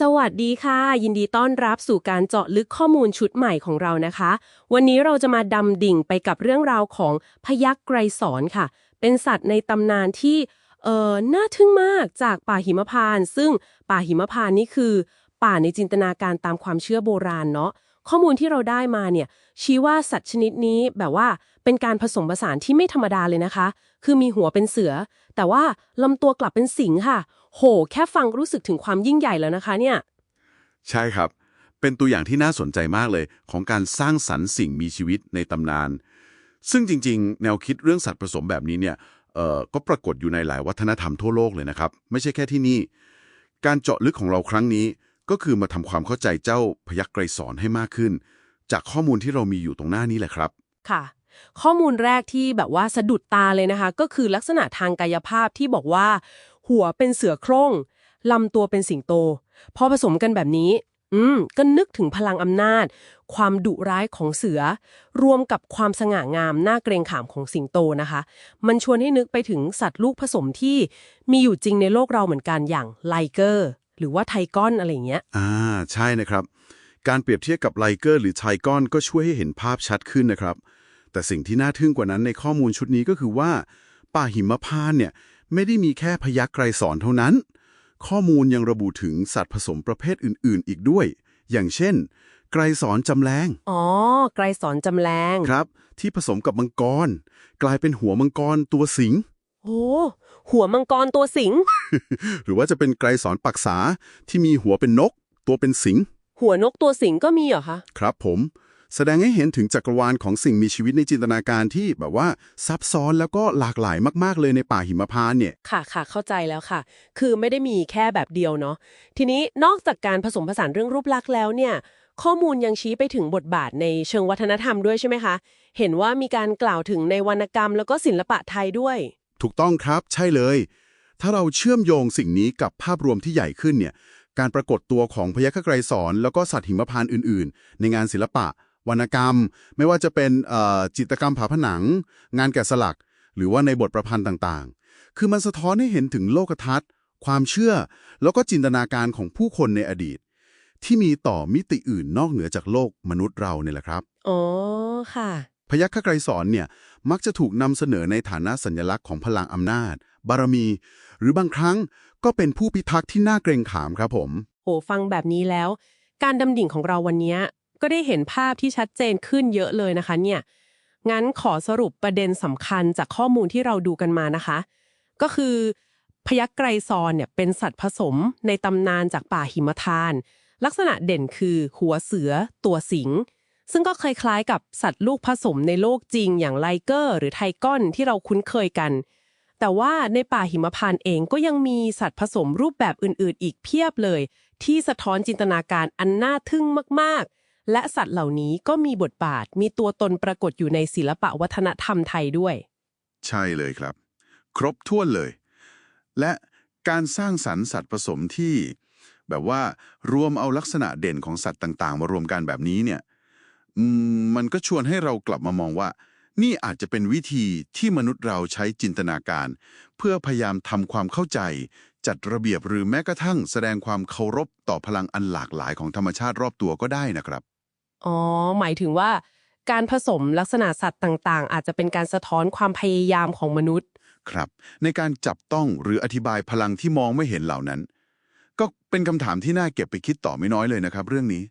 สวัสดีค่ะ ยินดีต้อนรับสู่การเจาะลึกข้อมูลชุดใหม่ของเรานะคะ วันนี้เราจะมาดำดิ่งไปกับเรื่องราวของพยักไกรสอนค่ะ เป็นสัตว์ในตำนานที่เออน่าทึ่งมากจากป่าหิมพานต์ซึ่งป่าหิมพานต์นี่คือ ป่าในจินตนาการตามความเชื่อโบราณเนาะ ข้อมูลที่เราได้มาเนี่ยชี้ว่าสัตว์ชนิดนี้แบบว่าเป็นการผสมผสานที่ไม่ธรรมดาเลยนะคะ คือมีหัวเป็นเสือ แต่ว่าลำตัวกลับเป็นสิงห์ค่ะ โห แค่ฟังรู้สึกถึงความยิ่งใหญ่แล้วนะคะเนี่ย ใช่ครับ เป็นตัวอย่างที่น่าสนใจมากเลย ของการสร้างสรรค์สิ่งมีชีวิตในตำนาน ซึ่งจริง ๆ แนวคิดเรื่องสัตว์ผสมแบบนี้เนี่ยเอ่อก็ปรากฏอยู่ในหลายวัฒนธรรมทั่วโลกเลยนะครับ ไม่ใช่แค่ที่นี่ การเจาะลึกของเราครั้งนี้ ก็คือมาทำความเข้าใจเจ้าพยักไกรสอนให้มากขึ้น จากข้อมูลที่เรามีอยู่ตรงหน้านี้แหละครับ ค่ะ ข้อมูลแรกที่แบบว่าสะดุดตาเลยนะคะ ก็คือลักษณะทางกายภาพที่บอกว่า หัวเป็นเสือโคร่งลำตัวเป็นสิงโต พอผสมกันแบบนี้ อืม ก็นึกถึงพลังอำนาจ ความดุร้ายของเสือ รวมกับความสง่างามน่าเกรงขามของสิงโตนะคะ มันชวนให้นึกไปถึงสัตว์ลูกผสมที่มีอยู่จริงในโลกเราเหมือนกันอย่างไลเกอร์ หรือว่าไทกอนอะไรอย่างเงี้ย อ่า ใช่นะครับ การเปรียบเทียบกับไลเกอร์หรือไทกอนก็ช่วยให้เห็นภาพชัดขึ้นนะครับ แต่สิ่งที่น่าทึ่งกว่านั้นในข้อมูลชุดนี้ก็คือว่า ป่าหิมพานต์เนี่ยไม่ได้มีแค่พยักไกรสอนเท่านั้น ข้อมูลยังระบุถึงสัตว์ผสมประเภทอื่น ๆ อีกด้วย อย่างเช่น ไกรสอนจำแรงอ๋อ ไกรสอนจำแรงครับ ที่ผสมกับมังกร กลายเป็นหัวมังกรตัวสิง โอ้หัวมังกรตัวสิง หรือว่าจะเป็นไกรสอนปักษาที่มีหัวเป็นนก ตัวเป็นสิง หัวนกตัวสิงก็มีเหรอคะ ครับผม แสดงให้เห็นถึงจักรวาลของสิ่งมีชีวิตในจินตนาการที่แบบว่าซับซ้อนแล้วก็หลากหลายมากๆเลยในป่าหิมพานต์เนี่ย ค่ะค่ะเข้าใจแล้วค่ะ คือไม่ได้มีแค่แบบเดียวเนาะ ทีนี้นอกจากการผสมผสานเรื่องรูปลักษณ์แล้วเนี่ย ข้อมูลยังชี้ไปถึงบทบาทในเชิงวัฒนธรรมด้วยใช่ไหมคะ เห็นว่ามีการกล่าวถึงในวรรณกรรมแล้วก็ศิลปะไทยด้วย ถูกต้องครับ ใช่เลย ถ้าเราเชื่อมโยงสิ่งนี้กับภาพรวมที่ใหญ่ขึ้นเนี่ย การปรากฏตัวของพยัคฆ์ไกรสอนแล้วก็สัตว์หิมพานต์อื่น ๆ ในงานศิลปะ วรรณกรรม ไม่ว่าจะเป็นจิตรกรรมผาผนัง งานแกะสลัก หรือว่าในบทประพันธ์ต่างๆ คือมันสะท้อนให้เห็นถึงโลกทัศน์ ความเชื่อ แล้วก็จินตนาการของผู้คนในอดีต ที่มีต่อมิติอื่นนอกเหนือจากโลกมนุษย์เราเนี่ยแหละครับ อ๋อ ค่ะ พยัคฆไกรสอนเนี่ยมักจะถูกนำเสนอในฐานะสัญลักษณ์ของพลังอำนาจ บารมี หรือบางครั้งก็เป็นผู้พิทักษ์ที่น่าเกรงขามครับผมโหฟังแบบนี้แล้ว การดำดิ่งของเราวันนี้ก็ได้เห็นภาพที่ชัดเจนขึ้นเยอะเลยนะคะเนี่ยงั้นขอสรุปประเด็นสำคัญจากข้อมูลที่เราดูกันมานะคะ ก็คือพยักไกรซอนเนี่ยเป็นสัตว์ผสมในตำนานจากป่าหิมทาน ลักษณะเด่นคือหัวเสือ ตัวสิง ซึ่งก็คล้ายๆกับสัตว์ลูกผสมในโลกจริงอย่างไลเกอร์ หรือไทก้อนที่เราคุ้นเคยกัน แต่ว่าในป่าหิมพานต์เองก็ยังมีสัตว์ผสมรูปแบบอื่นๆ อีกเพียบเลย ที่สะท้อนจินตนาการอันน่าทึ่งมากๆ และสัตว์เหล่านี้ก็มีบทบาท มีตัวตนปรากฏอยู่ในศิลปะวัฒนธรรมไทยด้วย ใช่เลยครับ ครบถ้วนเลย และการสร้างสรรค์สัตว์ผสมที่ แบบว่ารวมเอาลักษณะเด่นของสัตว์ต่างๆ มารวมกันแบบนี้เนี่ย อืมมันก็ชวนให้เรากลับมามองว่า นี่อาจจะเป็นวิธีที่มนุษย์เราใช้จินตนาการ เพื่อพยายามทำความเข้าใจ จัดระเบียบหรือแม้กระทั่งแสดงความเคารพต่อพลังอันหลากหลายของธรรมชาติรอบตัวก็ได้นะครับ อ๋อ หมายถึงว่า การผสมลักษณะสัตว์ต่างๆ อาจจะเป็นการสะท้อนความพยายามของมนุษย์ ครับ ในการจับต้องหรืออธิบายพลังที่มองไม่เห็นเหล่านั้น ก็เป็นคำถามที่น่าเก็บไปคิดต่อไม่น้อยเลยนะครับ เรื่องนี้